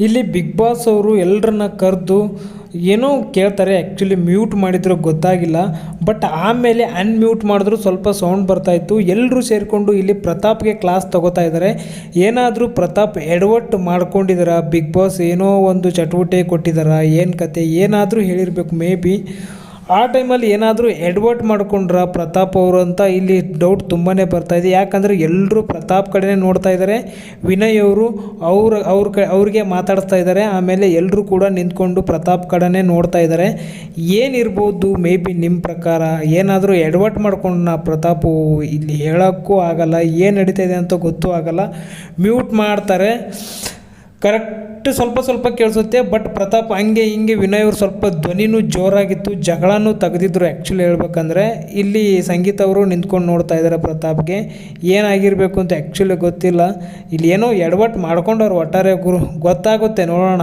ಇಲ್ಲಿ big boss ಅವರು ಎಲ್ಲರನ್ನ ಕರೆದು ಏನೋ ಕೇಳ್ತಾರೆ ಆ್ಯಕ್ಚುಲಿ ಮ್ಯೂಟ್ ಮಾಡಿದ್ರು ಗೊತ್ತಾಗಿಲ್ಲ ಬಟ್ ಆಮೇಲೆ ಅನ್ಮ್ಯೂಟ್ ಮಾಡಿದ್ರು ಸ್ವಲ್ಪ ಸೌಂಡ್ ಬರ್ತಾಯಿತ್ತು ಎಲ್ಲರೂ ಸೇರಿಕೊಂಡು ಇಲ್ಲಿ ಪ್ರತಾಪ್ಗೆ ಕ್ಲಾಸ್ ತಗೋತಾ ಇದ್ದಾರೆ ಏನಾದರೂ ಪ್ರತಾಪ್ ಎಡವಟ್ಟು ಮಾಡ್ಕೊಂಡಿದ್ದಾರಾ ಬಿಗ್ ಬಾಸ್ ಏನೋ ಒಂದು ಚಟುವಟಿಕೆ ಕೊಟ್ಟಿದ್ದಾರಾ ಏನು ಕತೆ? ಏನಾದರೂ ಹೇಳಿರಬೇಕು ಮೇ ಬಿ ಆ ಟೈಮಲ್ಲಿ ಏನಾದರೂ ಎಡ್ವರ್ಟ್ ಮಾಡಿಕೊಂಡ್ರ ಪ್ರತಾಪ್ ಅವರು ಅಂತ ಇಲ್ಲಿ ಡೌಟ್ ತುಂಬಾ ಬರ್ತಾ ಇದೆ. ಯಾಕಂದರೆ ಎಲ್ಲರೂ ಪ್ರತಾಪ್ ಕಡೆನೇ ನೋಡ್ತಾ ಇದ್ದಾರೆ ವಿನಯ್ ಅವರು ಅವ್ರ ಅವ್ರ ಕ, ಅವ್ರಿಗೆ ಮಾತಾಡಿಸ್ತಾ ಇದ್ದಾರೆ ಆಮೇಲೆ ಎಲ್ಲರೂ ಕೂಡ ನಿಂತ್ಕೊಂಡು ಪ್ರತಾಪ್ ಕಡೆನೇ ನೋಡ್ತಾ ಇದ್ದಾರೆ ಏನಿರ್ಬೋದು, ಮೇ ಬಿ ನಿಮ್ಮ ಪ್ರಕಾರ ಏನಾದರೂ ಎಡ್ವರ್ಟ್ ಮಾಡ್ಕೊಂಡ ಪ್ರತಾಪು ಇಲ್ಲಿ ಹೇಳೋಕ್ಕೂ ಆಗಲ್ಲ, ಏನು ನಡೀತಾ ಇದೆ ಅಂತ ಗೊತ್ತೂ ಆಗಲ್ಲ. ಮ್ಯೂಟ್ ಮಾಡ್ತಾರೆ. ಕರೆಕ್ಟ್ ಸ್ವಲ್ಪ ಸ್ವಲ್ಪ ಕೇಳಿಸುತ್ತೆ ಬಟ್ ಪ್ರತಾಪ್ ಹಂಗೆ ಹಿಂಗೆ ವಿನಯ್ ಅವ್ರು ಸ್ವಲ್ಪ ಧ್ವನಿನೂ ಜೋರಾಗಿತ್ತು, ಜಗಳನೂ ತೆಗೆದಿದ್ರು ಆ್ಯಕ್ಚುಲಿ ಹೇಳ್ಬೇಕಂದ್ರೆ. ಇಲ್ಲಿ ಸಂಗೀತ ಅವರು ನಿಂತ್ಕೊಂಡು ನೋಡ್ತಾ ಇದ್ದಾರೆ ಪ್ರತಾಪ್ಗೆ. ಏನಾಗಿರಬೇಕು ಅಂತ ಆ್ಯಕ್ಚುಲಿ ಗೊತ್ತಿಲ್ಲ. ಇಲ್ಲಿ ಏನೋ ಎಡವಟ್ಟು ಮಾಡ್ಕೊಂಡವ್ರು ಒಟ್ಟಾರೆ ಗುರು. ಗೊತ್ತಾಗುತ್ತೆ, ನೋಡೋಣ.